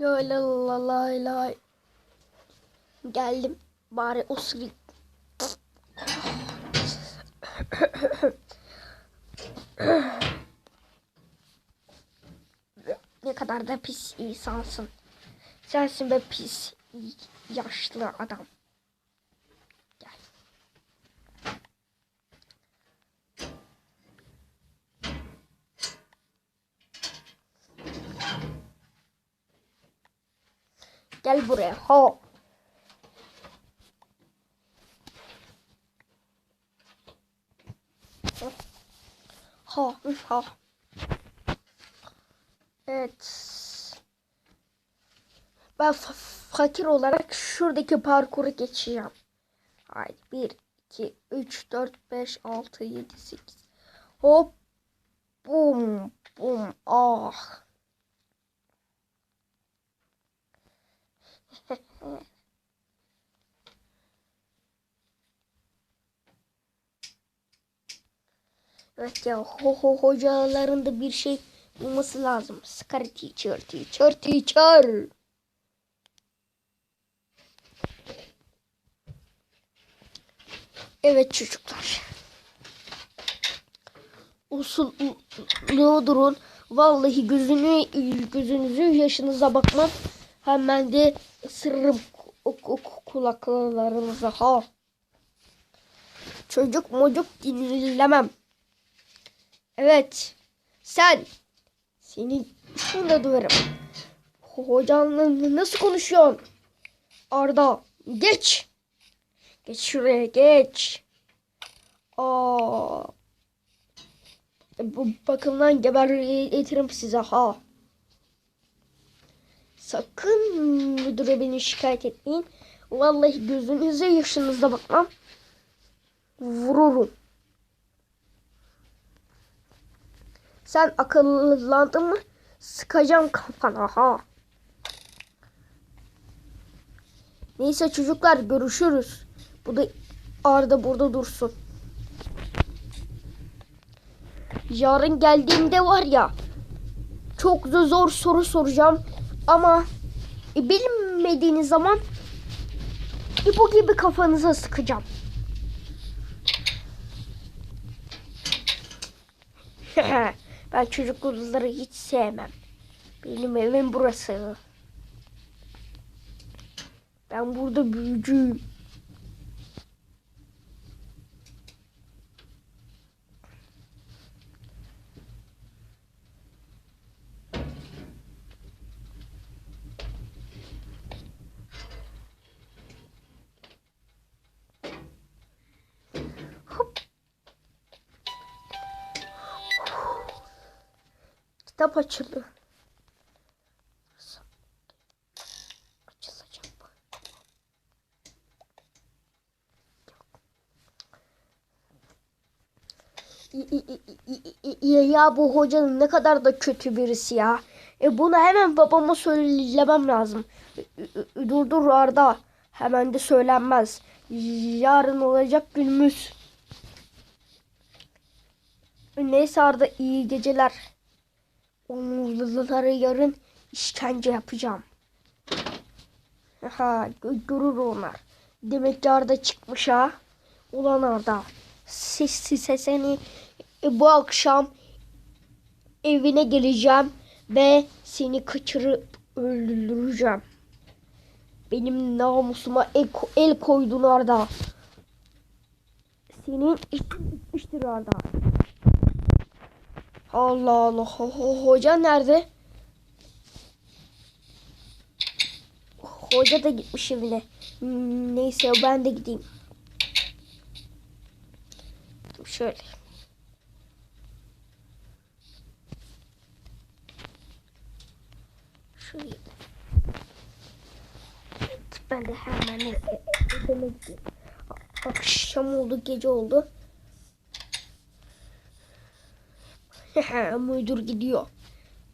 La la la la la. Geldim. Bari osurayım. ne kadar da pis insansın. Sensin be pis yaşlı adam. Gel buraya. Ho. Ha, ha. Evet. Ben fa- fakir olarak şuradaki parkuru geçeceğim. Haydi 1, 2, 3, 4, 5, 6, 7, 8. Hop. Bum. Bum. Ah. Evet ya ho ho hocalarında bir şey bulması lazım. Scary teacher, teacher, teacher. Evet çocuklar. Usullu durun. Vallahi gözünü gözünüzün yaşınıza bakmam. Hemen de ısırırım ku- ku- ku- kulaklarınıza ha. Çocuk mocuk dinlemem. Evet. Sen. Seni şurada döverim. Hocanla nasıl konuşuyorsun? Arda geç. Geç şuraya geç. Aa. Bu bakımdan gebertirim size ha. Sakın müdüre beni şikayet etmeyin. Vallahi gözünüze yaşınızda bakmam. Vururum. Sen akıllandın mı? Sıkacağım kafana ha. Neyse çocuklar görüşürüz. Bu da Arda burada dursun. Yarın geldiğimde var ya çok da zor soru soracağım ama e, bilmediğiniz zaman bu gibi kafanıza sıkacağım. ben çocukları hiç sevmem. Benim evim burası. Ben burada büyücüyüm. Kitap açıldı. Açılacak i- i- Ya bu hocanın ne kadar da kötü birisi ya. E bunu hemen babama söylemem lazım. Ü- ü- Dur dur Arda. Hemen de söylenmez. Yarın olacak günümüz. Neyse Arda iyi geceler. Onurluları yarın işkence yapacağım. Ha, gö- görür onlar. Demek ki Arda çıkmış ha. Ulan Arda. Ses size seni e, bu akşam evine geleceğim ve seni kaçırıp öldüreceğim. Benim namusuma el, el koydun Arda. Senin bitmiştir Arda. Allah Allah. Ho- ho- hoca nerede? Hoca da gitmiş evine. Hmm, Neyse ben de gideyim. Şöyle. Şöyle. Evet, ben de hemen Akşam oldu, gece oldu. Müdür gidiyor.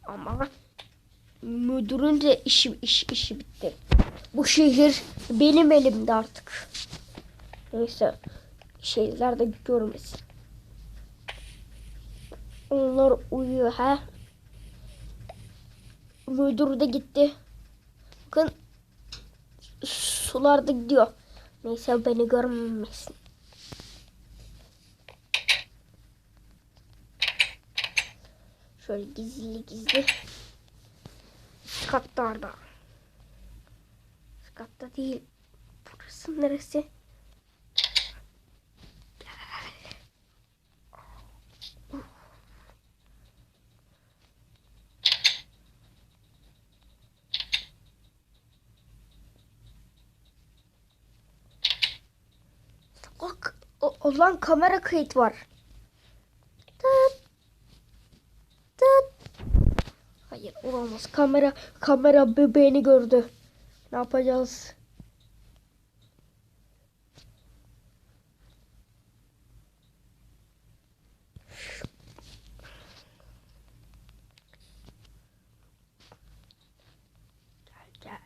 Ama müdürün de işi, iş, işi bitti. Bu şehir benim elimde artık. Neyse şeyler de görmesin. Onlar uyuyor ha. Müdür de gitti. Bakın sularda gidiyor. Neyse beni görmemesin. Şöyle gizli gizli. Katlarda. Katta değil. Burası neresi? Bak, o, o lan kamera kayıt var. Hayır olamaz. Kamera kamera bebeğini gördü. Ne yapacağız? Gel gel.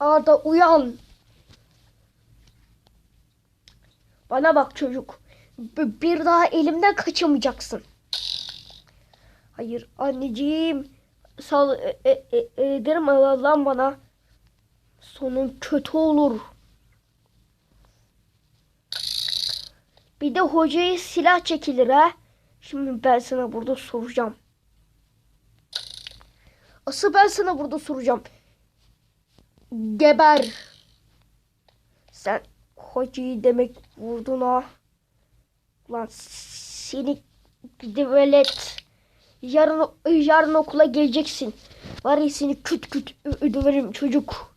Arda uyan. Bana bak çocuk. Bir daha elimden kaçamayacaksın. Hayır anneciğim. Sal e, e, e, ederim lan bana. Sonun kötü olur. Bir de hocaya silah çekilir ha. Şimdi ben sana burada soracağım. Asıl ben sana burada soracağım. Geber. Sen hocayı demek vurdun ha. Lan seni gidi velet. Yarın yarın okula geleceksin. Var ya seni küt küt ödüverim çocuk.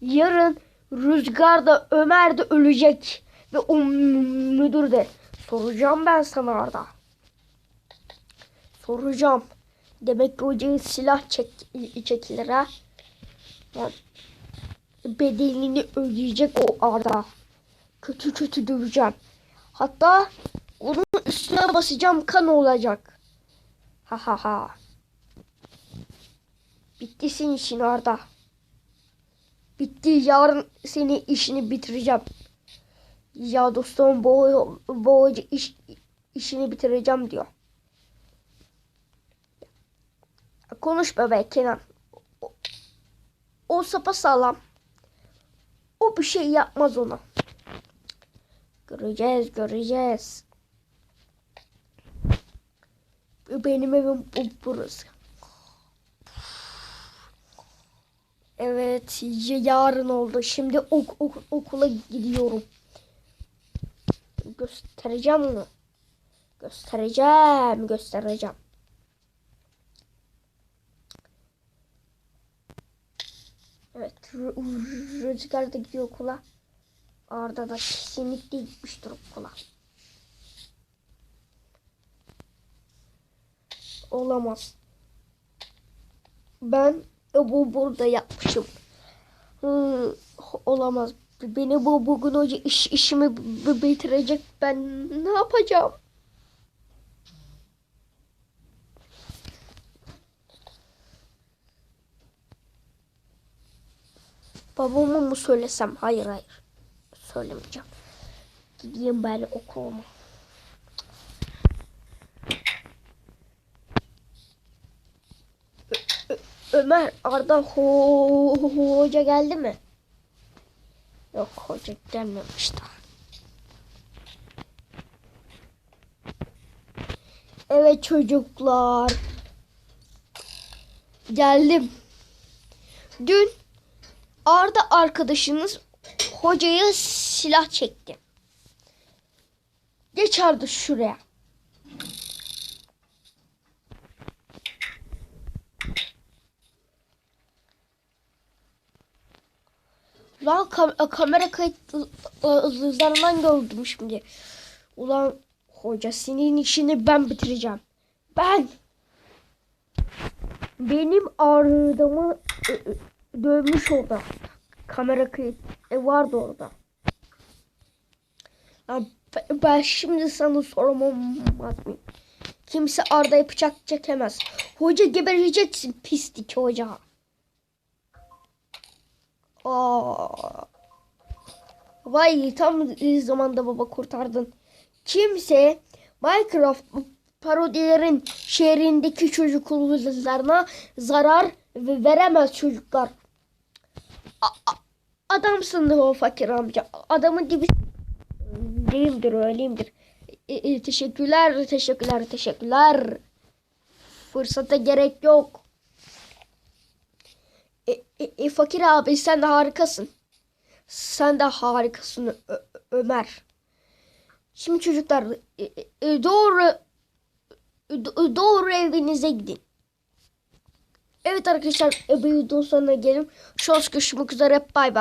Yarın Rüzgar da Ömer de ölecek. Ve o mü- müdür de. Soracağım ben sana Arda. Soracağım. Demek ki hocaya silah çek çekilir ha. Lan, Bedelini ödeyecek o Arda. Kötü kötü döveceğim. Hatta onun üstüne basacağım kan olacak. Ha ha ha. Bitti senin işin Arda. Bitti yarın senin işini bitireceğim. Ya dostum bu hoca iş, işini bitireceğim diyor. Konuşma be Kenan. O, o sapasağlam. O bir şey yapmaz ona. Göreceğiz, göreceğiz. Benim evim bu, burası. Evet, yarın oldu. Şimdi ok, ok- okula gidiyorum. Göstereceğim onu. Göstereceğim, göstereceğim. Evet, Rü- Rü- Rüzgar da gidiyor okula. Arda da kesinlikle gitmiştir okula. Olamaz. Ben bu burada yapmışım. Hı, olamaz. Beni bu bugün hoca iş, işimi bitirecek. Ben ne yapacağım? Babama mı söylesem? Hayır hayır. Söylemeyeceğim. Gideyim bari okuluma. Ö- Ö- Ömer Arda ho ho- hoca geldi mi? Yok hoca gelmemiş daha. Evet çocuklar. Geldim. Dün Arda arkadaşınız hocaya silah çekti. Geç Arda şuraya. Lan kam- kamera kayıtlarından gördüm şimdi. Ulan hoca senin işini ben bitireceğim. Ben. Benim ö- dövmüş orada. Kamera kayıt e, vardı orada. Ben şimdi sana soramam mıyım? Kimse Arda'ya bıçak çekemez. Hoca gebereceksin pislik hoca. Aa. Vay tam zamanda baba kurtardın. Kimse Minecraft parodilerin şehrindeki çocuklarına zarar ve veremez çocuklar. A- adamsın o fakir amca. Adamın dibi öyleyimdir öyleyimdir. E, e, teşekkürler teşekkürler teşekkürler. Fırsata gerek yok. E, e, e, fakir abi sen de harikasın. Sen de harikasın Ö- Ömer. Şimdi çocuklar e, e, doğru do- doğru evinize gidin. Evet arkadaşlar e, bir videonun sonuna gelin. Şu an görüşmek üzere. Bay bay.